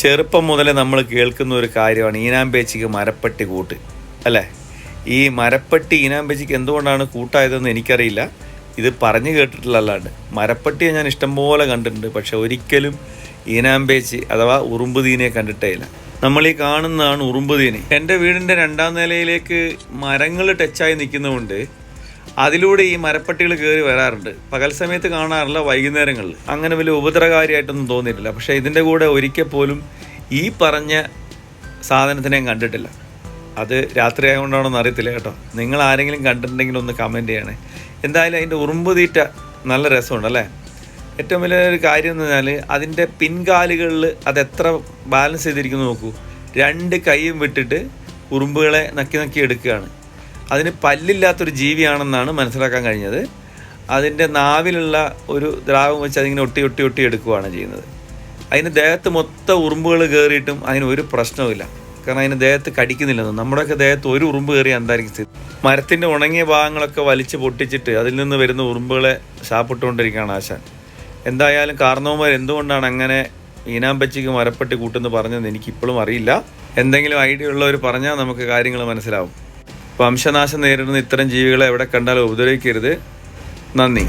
ചെറുപ്പം മുതലേ നമ്മൾ കേൾക്കുന്ന ഒരു കാര്യമാണ് ഈനാമ്പേച്ചിക്ക് മരപ്പട്ടി കൂട്ട്. അല്ലേ? ഈ മരപ്പട്ടി ഈനാമ്പേച്ചിക്ക് എന്തുകൊണ്ടാണ് കൂട്ടായതെന്ന് എനിക്കറിയില്ല. ഇത് പറഞ്ഞു കേട്ടിട്ടില്ല അല്ലാണ്ട്. മരപ്പട്ടിയെ ഞാൻ ഇഷ്ടംപോലെ കണ്ടിട്ടുണ്ട്. പക്ഷെ ഒരിക്കലും ഈനാമ്പേച്ചി അഥവാ ഉറുമ്പുതീനെ കണ്ടിട്ടേ ഇല്ല. നമ്മൾ ഈ കാണുന്നതാണ് ഉറുമ്പുതീനെ എന്റെ വീടിന്റെ രണ്ടാം നിലയിലേക്ക് മരങ്ങൾ ടച്ചായി നിൽക്കുന്നതുകൊണ്ട് അതിലൂടെ ഈ മരപ്പട്ടികൾ കയറി വരാറുണ്ട്. പകൽ സമയത്ത് കാണാറില്ല വൈകുന്നേരങ്ങളിൽ. അങ്ങനെ വലിയ ഉപദ്രവകാരിയായിട്ടൊന്നും തോന്നിയിട്ടില്ല. പക്ഷേ ഇതിന്റെ കൂടെ ഒരിക്കൽ പോലും ഈ പറഞ്ഞ സാധനത്തിനെ കണ്ടിട്ടില്ല. അത് രാത്രി ആയതുകൊണ്ടാണോന്ന് അറിയത്തില്ല കേട്ടോ. നിങ്ങൾ ആരെങ്കിലും കണ്ടിട്ടുണ്ടെങ്കിൽ ഒന്ന് കമന്റ് ചെയ്യണേ. എന്തായാലും അതിന്റെ ഉറുമ്പ് തീറ്റ നല്ല രസമുണ്ട് അല്ലേ? ഏറ്റവും വലിയ ഒരു കാര്യം എന്ന് പറഞ്ഞാൽ അതിന്റെ പിൻകാലുകളിൽ അത് എത്ര ബാലൻസ് ചെയ്തിരിക്കുന്നു നോക്കൂ. രണ്ട് കൈയും വിട്ടിട്ട് ഉറുമ്പുകളെ നക്കി നക്കി എടുക്കുകയാണ്. അതിന് പല്ലില്ലാത്തൊരു ജീവിയാണെന്നാണ് മനസ്സിലാക്കാൻ കഴിഞ്ഞത്. അതിന്റെ നാവിലുള്ള ഒരു ദ്രാവകം വെച്ച് അതിങ്ങനെ ഒട്ടി ഒട്ടി ഒട്ടി എടുക്കുകയാണ് ചെയ്യുന്നത്. അതിന് ദേഹത്ത് മൊത്തം ഉറുമ്പുകൾ കയറിയിട്ടും അതിന് ഒരു പ്രശ്നവുമില്ല. കാരണം അതിന് ദേഹത്ത് കടിക്കുന്നില്ലെന്ന്. നമ്മുടെയൊക്കെ ദേഹത്ത് ഒരു ഉറുമ്പ് കയറി എന്തായിരിക്കും സ്ഥിതി? മരത്തിന്റെ ഉണങ്ങിയ ഭാഗങ്ങളൊക്കെ വലിച്ച് പൊട്ടിച്ചിട്ട് അതിൽ നിന്ന് വരുന്ന ഉറുമ്പുകളെ ശാപ്പിട്ടുകൊണ്ടിരിക്കുകയാണ് ആശാൻ. എന്തായാലും കാരണവന്മാർ എന്തുകൊണ്ടാണ് അങ്ങനെ ഈനാമ്പച്ചിക്ക് മരപ്പെട്ടി കൂട്ടെന്ന് പറഞ്ഞതെന്ന് എനിക്കിപ്പോഴും അറിയില്ല. എന്തെങ്കിലും ഐഡിയ ഉള്ളവർ പറഞ്ഞാൽ നമുക്ക് കാര്യങ്ങൾ മനസ്സിലാവും. വംശനാശം നേരിടുന്ന ഇത്തരം ജീവികളെ എവിടെ കണ്ടാലും ഉപദ്രവിക്കരുത്. നന്ദി.